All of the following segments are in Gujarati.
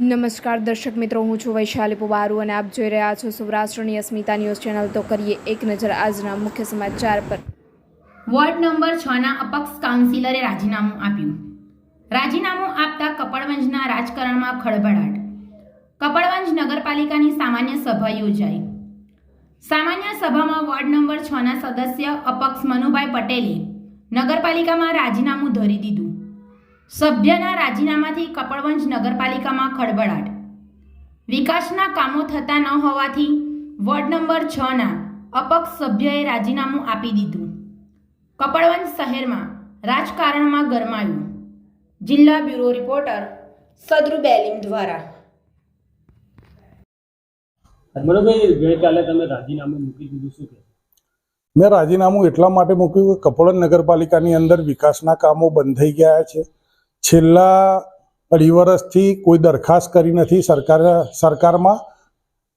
નમસ્કાર દર્શક મિત્રો, હું છું વૈશાલી પુબારુ અને આપ જોઈ રહ્યા છો સૌરાષ્ટ્રની અસ્મિતા ન્યૂઝ ચેનલ. તો કરીએ એક નજર આજના મુખ્ય સમાચાર પર. વોર્ડ નંબર છ ના અપક્ષ કાઉન્સિલરે રાજીનામું આપ્યું. રાજીનામું આપતા કપડવંજના રાજકારણમાં ખળભળાટ. કપડવંજ નગરપાલિકાની સામાન્ય સભા યોજાઈ. સામાન્ય સભામાં વોર્ડ નંબર છ ના સદસ્ય અપક્ષ મનુભાઈ પટેલે નગરપાલિકામાં રાજીનામું ધરી દીધું. સભ્યના રાજીનામાથી કપડવંજ નગરપાલિકામાં ખળબળાટ વિકાસના કામો થતા ન હોવાથી વોર્ડ નંબર છના અપક્ષ સભ્યએ રાજીનામું આપી દીધું. કપડવંજ શહેરમાં રાજકારણમાં ગરમાયું. જિલ્લા બ્યુરો રિપોર્ટર સદરુ બેલીમ દ્વારા. મનોભાઈ ગઈકાલે તમે રાજીનામું મૂકી દીધું શું કે મેં રાજીનામું એટલા માટે મૂક્યું કે કપોળન નગરપાલિકાની અંદર વિકાસના કામો બંધ થઈ ગયા છે. છેલ્લા અઢી વર્ષથી કોઈ દરખાસ્ત કરી નથી સરકાર, સરકારમાં.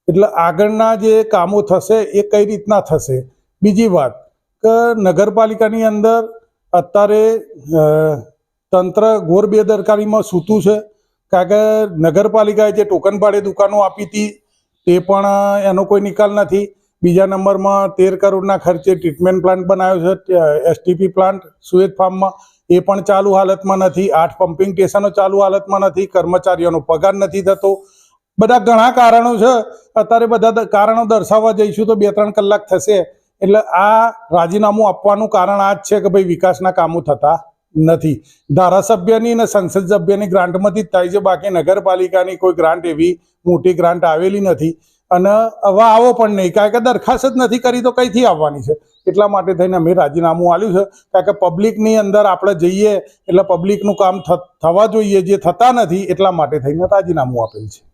એટલે આગળના જે કામો થશે એ કઈ રીતના થશે? બીજી વાત, કે નગરપાલિકાની અંદર અત્યારે તંત્ર ઘોર બેદરકારીમાં સૂતું છે. કારણ કે નગરપાલિકાએ જે ટોકન ભાડે દુકાનો આપી હતી, તે પણ એનો કોઈ નિકાલ નથી. બીજા નંબરમાં તેર કરોડના ખર્ચે ટ્રીટમેન્ટ પ્લાન્ટ બનાવ્યો છે એસટીપી પ્લાન્ટ સુએજ ફાર્મમાં. એ પણ ચાલુ હાલતમાં નથી. આઠ પમ્પિંગ સ્ટેશનો ચાલુ હાલતમાં નથી. કર્મચારીઓનો પગાર નથી થતો. બધા ઘણા કારણો છે. અત્યારે બધા કારણો દર્શાવવા જઈશું તો બે ત્રણ કલાક થશે. એટલે આ રાજીનામું આપવાનું કારણ આ જ છે કે ભાઈ વિકાસના કામો થતા નથી. ધારાસભ્યની અને સંસદ સભ્યની ગ્રાન્ટમાંથી જ થાય છે. બાકી નગરપાલિકાની કોઈ ગ્રાન્ટ એવી મોટી ગ્રાન્ટ આવેલી નથી. અને હવે આવો પણ નહીં. કારણ કે દરખાસ્ત જ નથી કરી, તો કઈથી આવવાની છે? એટલા માટે થઈને અમે રાજીનામું આપ્યું છે. કારણ કે પબ્લિકની અંદર આપણે જઈએ એટલે પબ્લિકનું કામ થવા જોઈએ. જે થતા નથી, એટલા માટે થઈને રાજીનામું આપેલ છે.